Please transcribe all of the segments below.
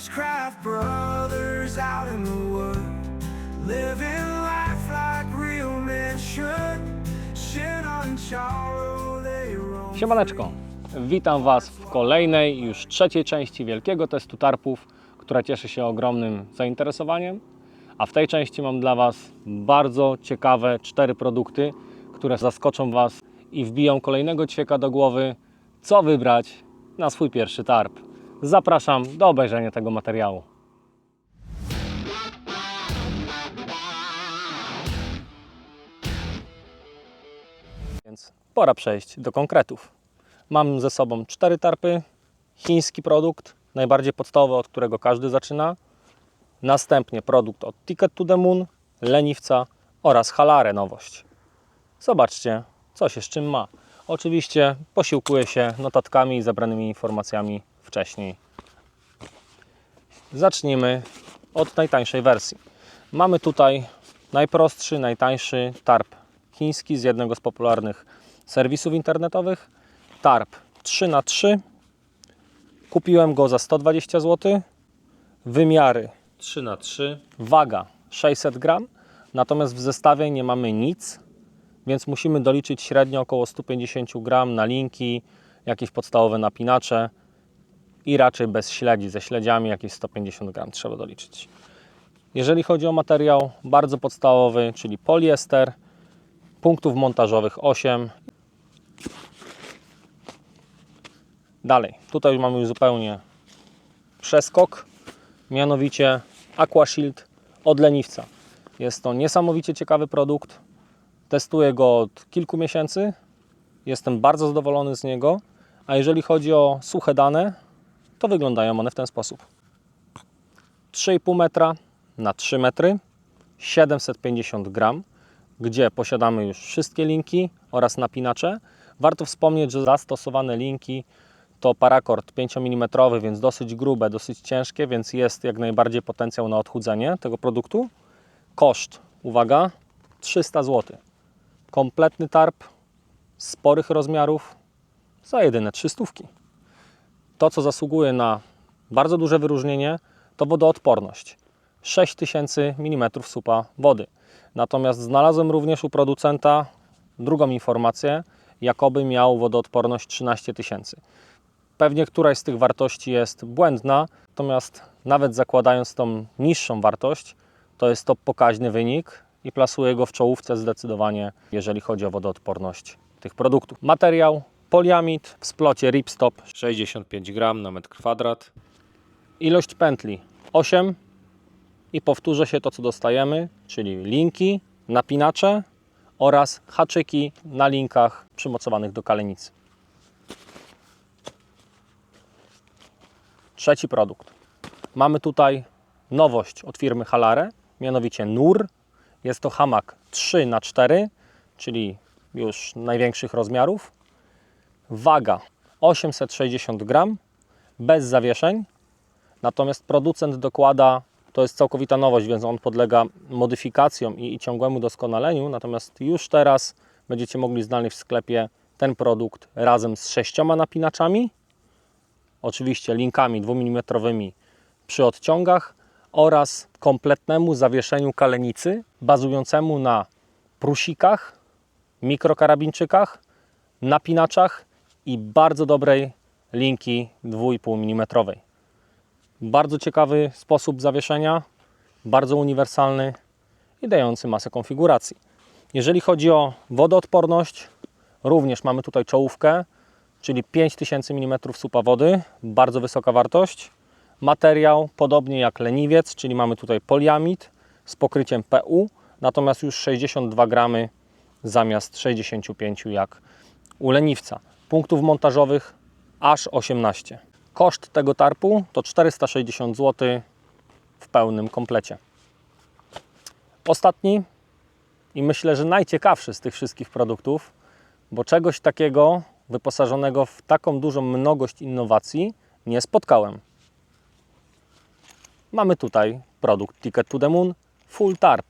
Bushcraft brothers out in the wood, living life like real men should. Shit on Charo, they roam. Siemaneczko, witam Was w kolejnej, już trzeciej części wielkiego testu tarpów, która cieszy się ogromnym zainteresowaniem. A w tej części mam dla Was bardzo ciekawe cztery produkty, które zaskoczą Was i wbiją kolejnego ćwieka do głowy, co wybrać na swój pierwszy tarp. Zapraszam do obejrzenia tego materiału. Więc pora przejść do konkretów. Mam ze sobą cztery tarpy, chiński produkt, najbardziej podstawowy, od którego każdy zaczyna. Następnie produkt od Ticket to the Moon, Leniwca oraz Halare nowość. Zobaczcie, co się z czym ma. Oczywiście posiłkuję się notatkami i zebranymi informacjami wcześniej. Zacznijmy od najtańszej wersji. Mamy tutaj najprostszy, najtańszy tarp chiński z jednego z popularnych serwisów internetowych. Tarp 3x3. Kupiłem go za 120 zł. Wymiary 3x3. Waga 600 gram. Natomiast w zestawie nie mamy nic, więc musimy doliczyć średnio około 150 gram na linki, jakieś podstawowe napinacze i raczej bez śledzi. Ze śledziami jakieś 150 gram trzeba doliczyć. Jeżeli chodzi o materiał, bardzo podstawowy, czyli poliester, punktów montażowych 8. Dalej, tutaj mamy już zupełnie przeskok, mianowicie Aquashield od Leniwca. Jest to niesamowicie ciekawy produkt. Testuję go od kilku miesięcy. Jestem bardzo zadowolony z niego. A jeżeli chodzi o suche dane, to wyglądają one w ten sposób. 3,5 metra na 3 metry, 750 gram, gdzie posiadamy już wszystkie linki oraz napinacze. Warto wspomnieć, że zastosowane linki to parakord 5 mm, więc dosyć grube, dosyć ciężkie, więc jest jak najbardziej potencjał na odchudzenie tego produktu. Koszt, uwaga, 300 zł. Kompletny tarp, sporych rozmiarów, za jedyne 300. To, co zasługuje na bardzo duże wyróżnienie, to wodoodporność. 6000 mm supa wody. Natomiast znalazłem również u producenta drugą informację, jakoby miał wodoodporność 13 tysięcy. Pewnie któraś z tych wartości jest błędna, natomiast nawet zakładając tą niższą wartość, to jest to pokaźny wynik i plasuję go w czołówce zdecydowanie, jeżeli chodzi o wodoodporność tych produktów. Materiał poliamid w splocie ripstop 65 gram na metr kwadrat. Ilość pętli 8 i powtórzę się to, co dostajemy, czyli linki, napinacze oraz haczyki na linkach przymocowanych do kalenicy. Trzeci produkt. Mamy tutaj nowość od firmy Halare, mianowicie NUR. Jest to hamak 3 na 4 czyli już największych rozmiarów. Waga 860 gram, bez zawieszeń. Natomiast producent dokłada, to jest całkowita nowość, więc on podlega modyfikacjom i, i ciągłemu doskonaleniu. Natomiast już teraz będziecie mogli znaleźć w sklepie ten produkt razem z sześcioma napinaczami, oczywiście linkami 2 mm przy odciągach oraz kompletnemu zawieszeniu kalenicy bazującemu na prusikach, mikrokarabinczykach, napinaczach i bardzo dobrej linki 2,5 mm. Bardzo ciekawy sposób zawieszenia, bardzo uniwersalny i dający masę konfiguracji. Jeżeli chodzi o wodoodporność, również mamy tutaj czołówkę, czyli 5000 mm supa wody, bardzo wysoka wartość. Materiał podobnie jak leniwiec, czyli mamy tutaj poliamid z pokryciem PU, natomiast już 62 gramy zamiast 65 jak u leniwca. Punktów montażowych aż 18. Koszt tego tarpu to 460 zł w pełnym komplecie. Ostatni i myślę, że najciekawszy z tych wszystkich produktów, bo czegoś takiego wyposażonego w taką dużą mnogość innowacji nie spotkałem. Mamy tutaj produkt Ticket to the Moon Full Tarp.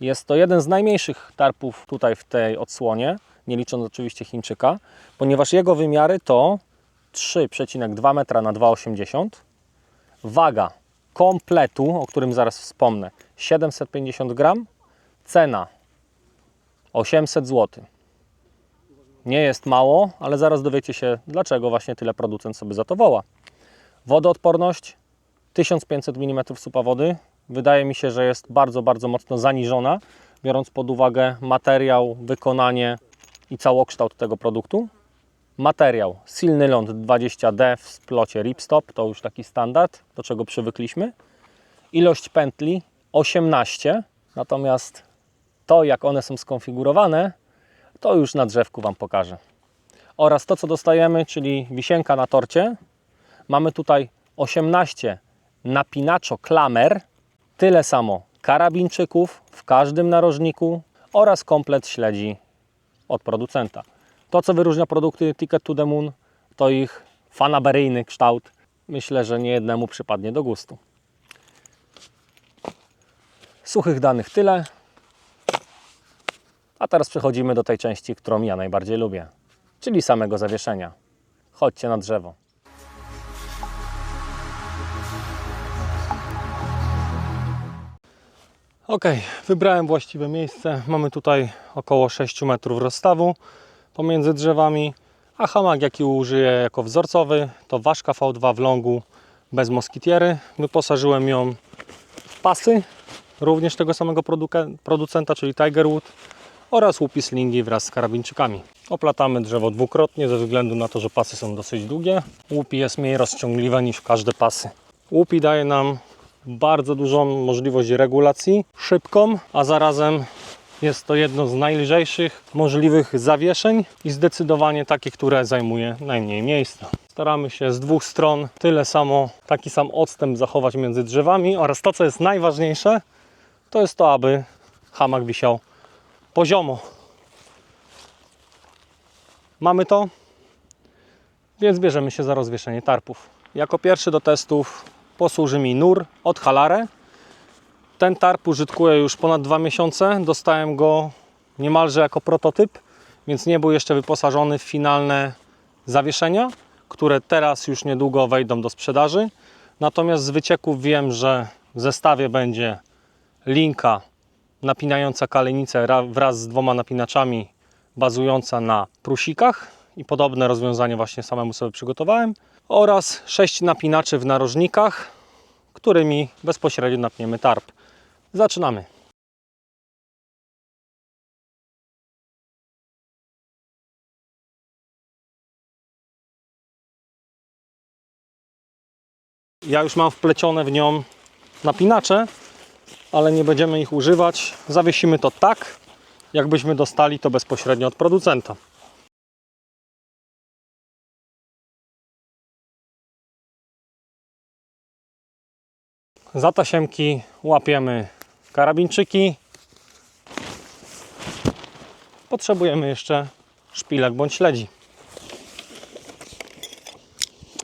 Jest to jeden z najmniejszych tarpów tutaj w tej odsłonie, nie licząc oczywiście Chińczyka, ponieważ jego wymiary to 3,2 metra na 2,80 Waga kompletu, o którym zaraz wspomnę, 750 gram, cena 800 zł. Nie jest mało, ale zaraz dowiecie się, dlaczego właśnie tyle producent sobie za to woła. Wodoodporność 1500 mm supa wody. Wydaje mi się, że jest bardzo, bardzo mocno zaniżona, biorąc pod uwagę materiał, wykonanie i całokształt tego produktu. Materiał silny ląd 20D w splocie ripstop, to już taki standard, do czego przywykliśmy. Ilość pętli 18, natomiast to jak one są skonfigurowane, to już na drzewku Wam pokażę. Oraz to co dostajemy, czyli wisienka na torcie. Mamy tutaj 18 napinaczo klamer, tyle samo karabinczyków w każdym narożniku oraz komplet śledzi od producenta. To, co wyróżnia produkty Ticket to the Moon, to ich fanaberyjny kształt. Myślę, że nie jednemu przypadnie do gustu. Suchych danych tyle. A teraz przechodzimy do tej części, którą ja najbardziej lubię, czyli samego zawieszenia. Chodźcie na drzewo. Ok, wybrałem właściwe miejsce. Mamy tutaj około 6 metrów rozstawu pomiędzy drzewami, a hamak jaki użyję jako wzorcowy to ważka V2 w longu bez moskitiery. Wyposażyłem ją w pasy, również tego samego producenta, czyli Tigerwood oraz łupi slingi wraz z karabinczykami. Oplatamy drzewo dwukrotnie ze względu na to, że pasy są dosyć długie. Łupi jest mniej rozciągliwe niż każde pasy. Łupi daje nam bardzo dużą możliwość regulacji, szybką, a zarazem jest to jedno z najlżejszych możliwych zawieszeń i zdecydowanie takie, które zajmuje najmniej miejsca. Staramy się z dwóch stron tyle samo, taki sam odstęp zachować między drzewami oraz to, co jest najważniejsze, to jest to, aby hamak wisiał poziomo. Mamy to, więc bierzemy się za rozwieszenie tarpów. Jako pierwszy do testów posłuży mi nur od Halare. Ten tarp użytkuję już ponad dwa miesiące. Dostałem go niemalże jako prototyp, więc nie był jeszcze wyposażony w finalne zawieszenia, które teraz już niedługo wejdą do sprzedaży. Natomiast z wycieków wiem, że w zestawie będzie linka napinająca kalenicę ra- wraz z dwoma napinaczami bazująca na prusikach i podobne rozwiązanie właśnie samemu sobie przygotowałem oraz sześć napinaczy w narożnikach, którymi bezpośrednio napniemy tarp. Zaczynamy. Ja już mam wplecione w nią napinacze, ale nie będziemy ich używać. Zawiesimy to tak, jakbyśmy dostali to bezpośrednio od producenta. Za tasiemki łapiemy karabinczyki. Potrzebujemy jeszcze szpilek bądź śledzi.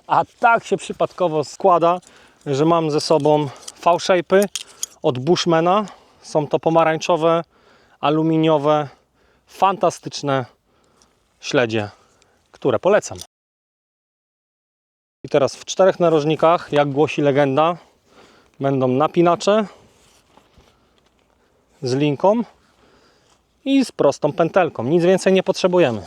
A tak się przypadkowo składa, że mam ze sobą V-shape'y od Bushmana. Są to pomarańczowe, aluminiowe, fantastyczne śledzie, które polecam. I teraz w czterech narożnikach, jak głosi legenda, będą napinacze z linką i z prostą pętelką. Nic więcej nie potrzebujemy.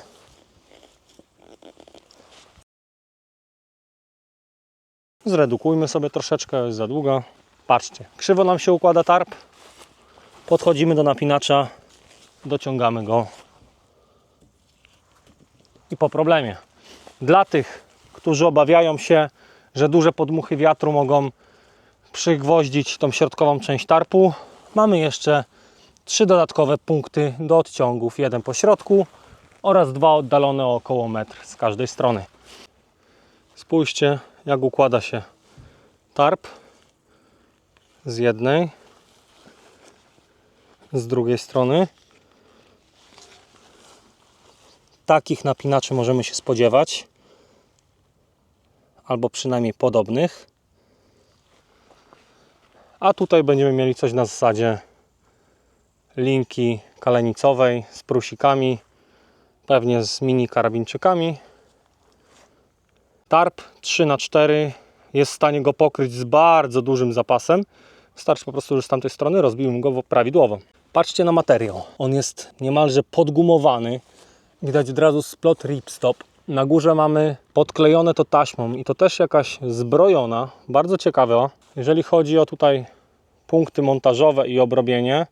Zredukujmy sobie troszeczkę, jest za długa. Patrzcie, krzywo nam się układa tarp. Podchodzimy do napinacza, dociągamy go i po problemie. Dla tych, którzy obawiają się, że duże podmuchy wiatru mogą przygwoździć tą środkową część tarpu, mamy jeszcze trzy dodatkowe punkty do odciągów. Jeden po środku oraz dwa oddalone o około metr z każdej strony. Spójrzcie, jak układa się tarp z jednej, z drugiej strony. Takich napinaczy możemy się spodziewać, albo przynajmniej podobnych. A tutaj będziemy mieli coś na zasadzie linki kalenicowej z prusikami, pewnie z mini karabinczykami. Tarp 3x4 jest w stanie go pokryć z bardzo dużym zapasem. Wystarczy po prostu, że z tamtej strony rozbiłem go prawidłowo. Patrzcie na materiał. On jest niemalże podgumowany. Widać od razu splot ripstop. Na górze mamy podklejone to taśmą i to też jakaś zbrojona. Bardzo ciekawe. Jeżeli chodzi o tutaj punkty montażowe i obrobienie,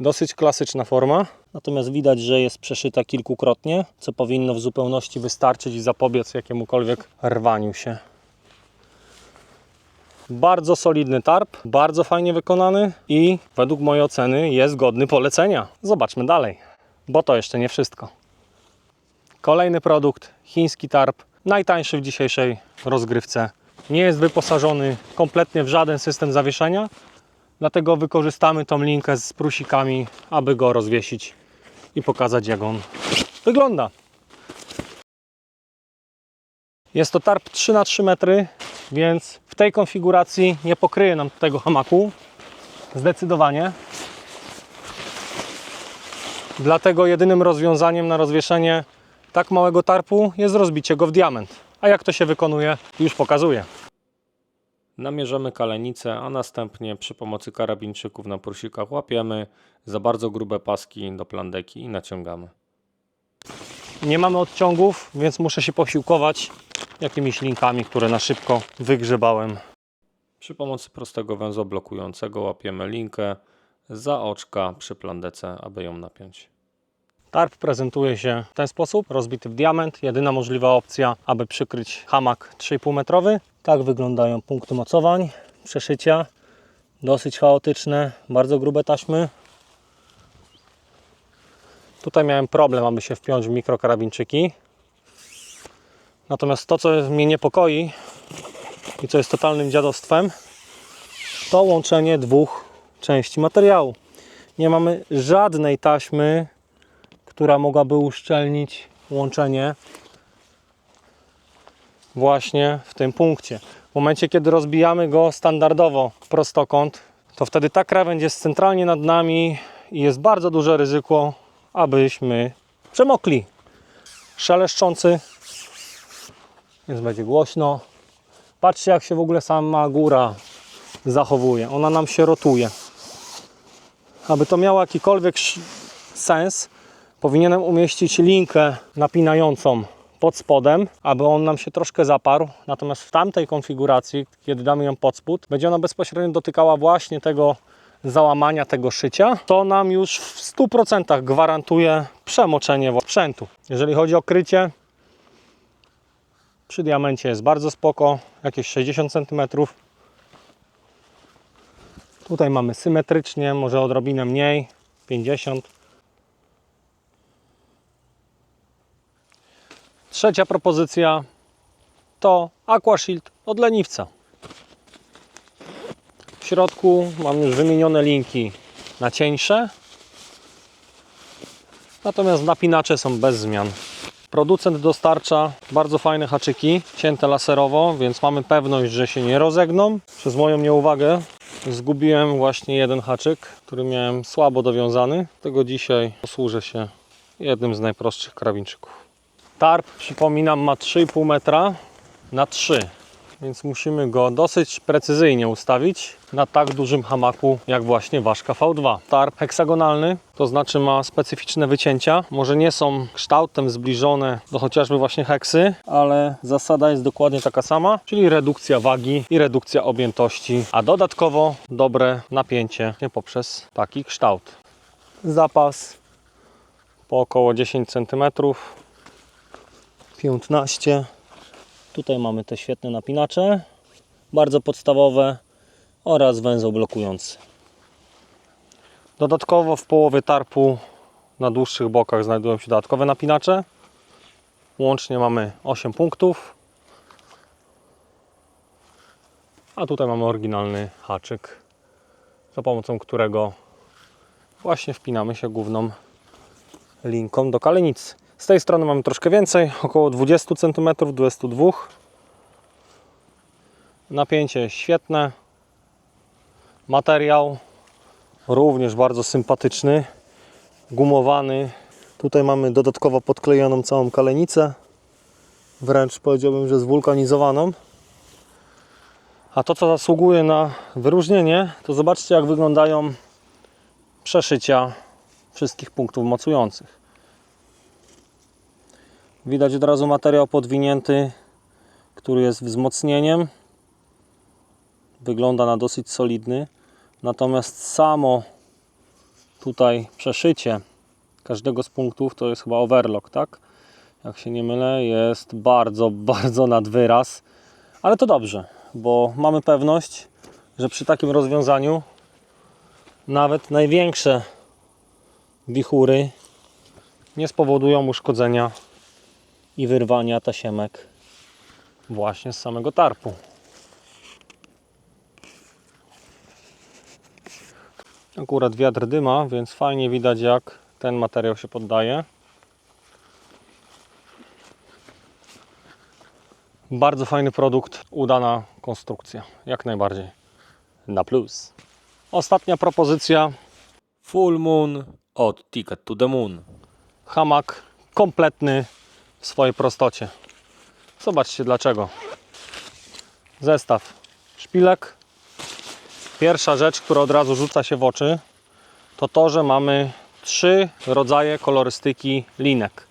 dosyć klasyczna forma. Natomiast widać, że jest przeszyta kilkukrotnie, co powinno w zupełności wystarczyć i zapobiec jakiemukolwiek rwaniu się. Bardzo solidny tarp, bardzo fajnie wykonany i według mojej oceny jest godny polecenia. Zobaczmy dalej, bo to jeszcze nie wszystko. Kolejny produkt, chiński tarp, najtańszy w dzisiejszej rozgrywce. Nie jest wyposażony kompletnie w żaden system zawieszenia, dlatego wykorzystamy tą linkę z prusikami, aby go rozwiesić i pokazać jak on wygląda. Jest to tarp 3 na 3 metry, więc w tej konfiguracji nie pokryje nam tego hamaku. Zdecydowanie. Dlatego jedynym rozwiązaniem na rozwieszenie tak małego tarpu jest rozbicie go w diament. A jak to się wykonuje, już pokazuję. Namierzamy kalenicę, a następnie przy pomocy karabinczyków na prusikach łapiemy za bardzo grube paski do plandeki i naciągamy. Nie mamy odciągów, więc muszę się posiłkować jakimiś linkami, które na szybko wygrzebałem. Przy pomocy prostego węzła blokującego łapiemy linkę za oczka przy plandece, aby ją napiąć. Tarp prezentuje się w ten sposób, rozbity w diament. Jedyna możliwa opcja, aby przykryć hamak 3,5 metrowy. Tak wyglądają punkty mocowań, przeszycia. Dosyć chaotyczne, bardzo grube taśmy. Tutaj miałem problem, aby się wpiąć w mikrokarabinczyki. Natomiast to, co mnie niepokoi i co jest totalnym dziadostwem, to łączenie dwóch części materiału. Nie mamy żadnej taśmy, która mogłaby uszczelnić łączenie właśnie w tym punkcie. W momencie, kiedy rozbijamy go standardowo prostokąt, to wtedy ta krawędź jest centralnie nad nami i jest bardzo duże ryzyko, abyśmy przemokli. Szeleszczący, więc będzie głośno. Patrzcie, jak się w ogóle sama góra zachowuje. Ona nam się rotuje. Aby to miało jakikolwiek sens, powinienem umieścić linkę napinającą pod spodem, aby on nam się troszkę zaparł. Natomiast w tamtej konfiguracji, kiedy damy ją pod spód, będzie ona bezpośrednio dotykała właśnie tego załamania, tego szycia. To nam już w 100% gwarantuje przemoczenie sprzętu. Jeżeli chodzi o krycie, przy diamencie jest bardzo spoko, jakieś 60 cm. Tutaj mamy symetrycznie, może odrobinę mniej, 50 Trzecia propozycja to Aquashield od leniwca. W środku mam już wymienione linki na cieńsze, natomiast napinacze są bez zmian. Producent dostarcza bardzo fajne haczyki, cięte laserowo, więc mamy pewność, że się nie rozegną. Przez moją nieuwagę zgubiłem właśnie jeden haczyk, który miałem słabo dowiązany. Tego dzisiaj posłużę się jednym z najprostszych karabinczyków. Tarp, przypominam, ma 3,5 metra na 3, więc musimy go dosyć precyzyjnie ustawić na tak dużym hamaku jak właśnie ważka V2. Tarp heksagonalny, to znaczy ma specyficzne wycięcia. Może nie są kształtem zbliżone do chociażby właśnie heksy, ale zasada jest dokładnie taka sama, czyli redukcja wagi i redukcja objętości, a dodatkowo dobre napięcie poprzez taki kształt. Zapas po około 10 cm 15. Tutaj mamy te świetne napinacze, bardzo podstawowe oraz węzeł blokujący. Dodatkowo w połowie tarpu na dłuższych bokach znajdują się dodatkowe napinacze. Łącznie mamy 8 punktów. A tutaj mamy oryginalny haczyk, za pomocą którego właśnie wpinamy się główną linką do kalenicy. Z tej strony mamy troszkę więcej, około 20 cm, 22 Napięcie świetne. Materiał również bardzo sympatyczny, gumowany. Tutaj mamy dodatkowo podklejoną całą kalenicę, wręcz powiedziałbym, że zwulkanizowaną. A to, co zasługuje na wyróżnienie, to zobaczcie, jak wyglądają przeszycia wszystkich punktów mocujących. Widać od razu materiał podwinięty, który jest wzmocnieniem. Wygląda na dosyć solidny. Natomiast samo tutaj przeszycie każdego z punktów to jest chyba overlock, tak? Jak się nie mylę, jest bardzo, bardzo nad wyraz. Ale to dobrze, bo mamy pewność, że przy takim rozwiązaniu nawet największe wichury nie spowodują uszkodzenia i wyrwania tasiemek właśnie z samego tarpu. Akurat wiatr dyma, więc fajnie widać jak ten materiał się poddaje. Bardzo fajny produkt, udana konstrukcja, jak najbardziej. Na plus. Ostatnia propozycja. Full Moon od Ticket to the Moon. Hamak kompletny w swojej prostocie. Zobaczcie dlaczego. Zestaw szpilek. Pierwsza rzecz, która od razu rzuca się w oczy, to to, że mamy trzy rodzaje kolorystyki linek.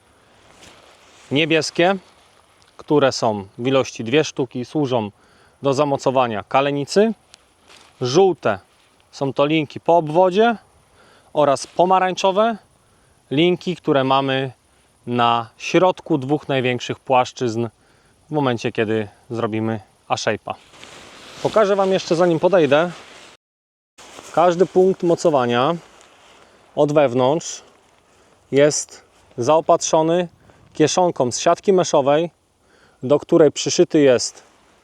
Niebieskie, które są w ilości dwie sztuki, służą do zamocowania kalenicy. Żółte są to linki po obwodzie oraz pomarańczowe linki, które mamy na środku dwóch największych płaszczyzn w momencie, kiedy zrobimy A-shape'a. Pokażę Wam jeszcze, zanim podejdę, każdy punkt mocowania od wewnątrz jest zaopatrzony kieszonką z siatki meszowej, do której przyszyty jest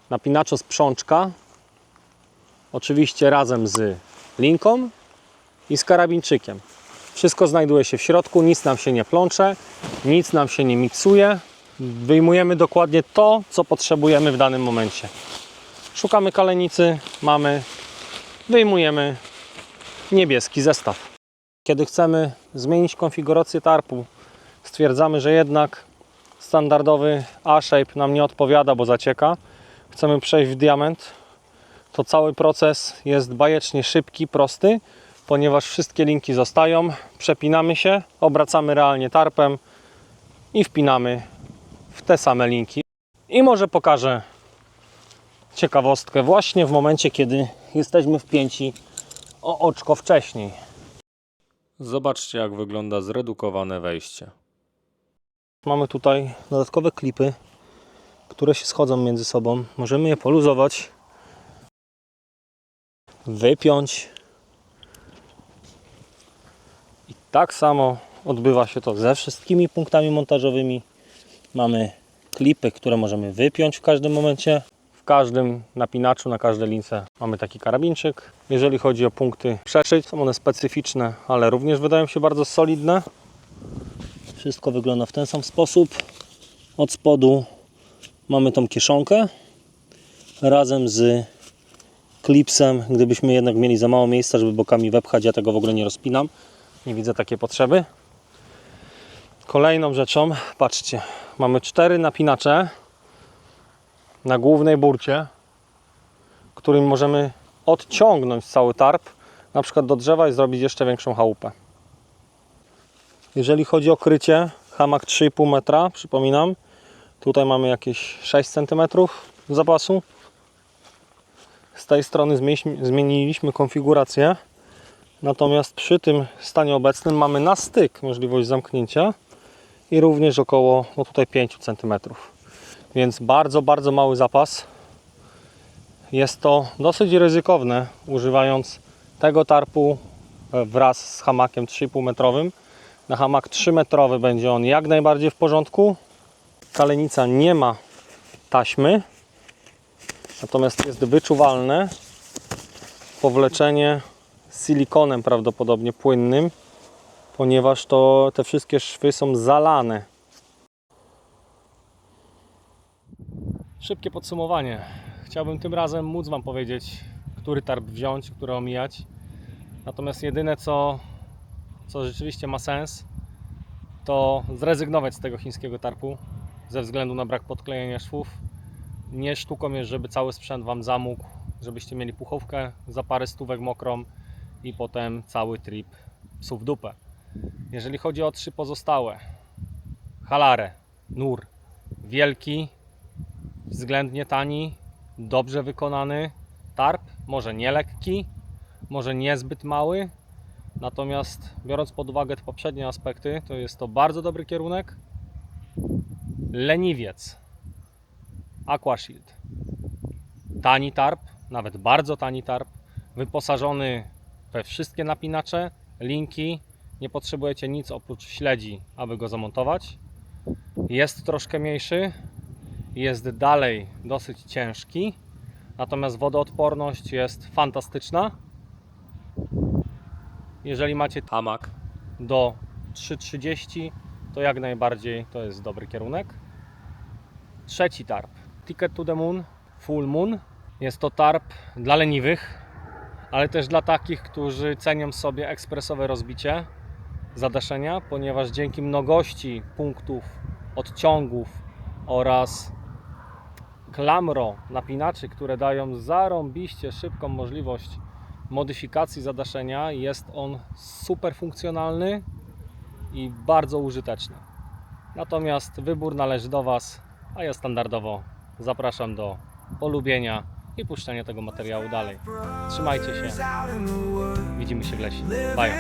napinaczo oczywiście razem z linką i z karabinczykiem. Wszystko znajduje się w środku, nic nam się nie plącze, nic nam się nie miksuje. Wyjmujemy dokładnie to, co potrzebujemy w danym momencie. Szukamy kalenicy, mamy, wyjmujemy niebieski zestaw. Kiedy chcemy zmienić konfigurację tarpu, stwierdzamy, że jednak standardowy A-shape nam nie odpowiada, bo zacieka. Chcemy przejść w diament, to cały proces jest bajecznie szybki, prosty, ponieważ wszystkie linki zostają, przepinamy się, obracamy realnie tarpem i wpinamy w te same linki. I może pokażę ciekawostkę właśnie w momencie, kiedy jesteśmy wpięci o oczko wcześniej. Zobaczcie, jak wygląda zredukowane wejście. Mamy tutaj dodatkowe klipy, które się schodzą między sobą. Możemy je poluzować, wypiąć. I tak samo odbywa się to ze wszystkimi punktami montażowymi. Mamy klipy, które możemy wypiąć w każdym momencie. W każdym napinaczu, na każdej lince mamy taki karabinczyk. Jeżeli chodzi o punkty przeszyć, są one specyficzne, ale również wydają się bardzo solidne. Wszystko wygląda w ten sam sposób. Od spodu mamy tą kieszonkę razem z klipsem. Gdybyśmy jednak mieli za mało miejsca, żeby bokami wepchać, ja tego w ogóle nie rozpinam. Nie widzę takiej potrzeby. Kolejną rzeczą, patrzcie, mamy cztery napinacze na głównej burcie, którym możemy odciągnąć cały tarp, na przykład do drzewa i zrobić jeszcze większą chałupę. Jeżeli chodzi o krycie, hamak 3,5 metra, przypominam, tutaj mamy jakieś 6 cm zapasu. Z tej strony zmieniliśmy konfigurację, natomiast przy tym stanie obecnym mamy na styk możliwość zamknięcia i również około no tutaj 5 cm. Więc bardzo, bardzo mały zapas. Jest to dosyć ryzykowne, używając tego tarpu e, wraz z hamakiem 3,5 metrowym. Na hamak 3 metrowy będzie on jak najbardziej w porządku. Kalenica nie ma taśmy, natomiast jest wyczuwalne powleczenie silikonem prawdopodobnie płynnym, ponieważ to te wszystkie szwy są zalane. Szybkie podsumowanie. Chciałbym tym razem móc Wam powiedzieć, który tarp wziąć, który omijać. Natomiast jedyne co, co rzeczywiście ma sens, to zrezygnować z tego chińskiego tarpu ze względu na brak podklejenia szwów. Nie sztuką jest, żeby cały sprzęt Wam zamógł żebyście mieli puchówkę za parę stówek mokrą i potem cały trip psów w dupę. Jeżeli chodzi o trzy pozostałe, Halare, Nur, wielki, względnie tani, dobrze wykonany, tarp, może nie lekki, może niezbyt mały, natomiast biorąc pod uwagę te poprzednie aspekty, to jest to bardzo dobry kierunek. Leniwiec, Aquashield, tani tarp, nawet bardzo tani tarp, wyposażony we wszystkie napinacze, linki, nie potrzebujecie nic oprócz śledzi, aby go zamontować. Jest troszkę mniejszy, jest dalej dosyć ciężki, natomiast wodoodporność jest fantastyczna. Jeżeli macie hamak do 3,30 to jak najbardziej to jest dobry kierunek. Trzeci tarp. Ticket to the Moon, Full Moon. Jest to tarp dla leniwych, ale też dla takich, którzy cenią sobie ekspresowe rozbicie zadaszenia, ponieważ dzięki mnogości punktów odciągów oraz klamro napinaczy, które dają zarąbiście szybką możliwość modyfikacji zadaszenia, jest on super funkcjonalny i bardzo użyteczny. Natomiast wybór należy do Was, a ja standardowo zapraszam do polubienia i puszczenia tego materiału dalej. Trzymajcie się, widzimy się w lesie. Bye.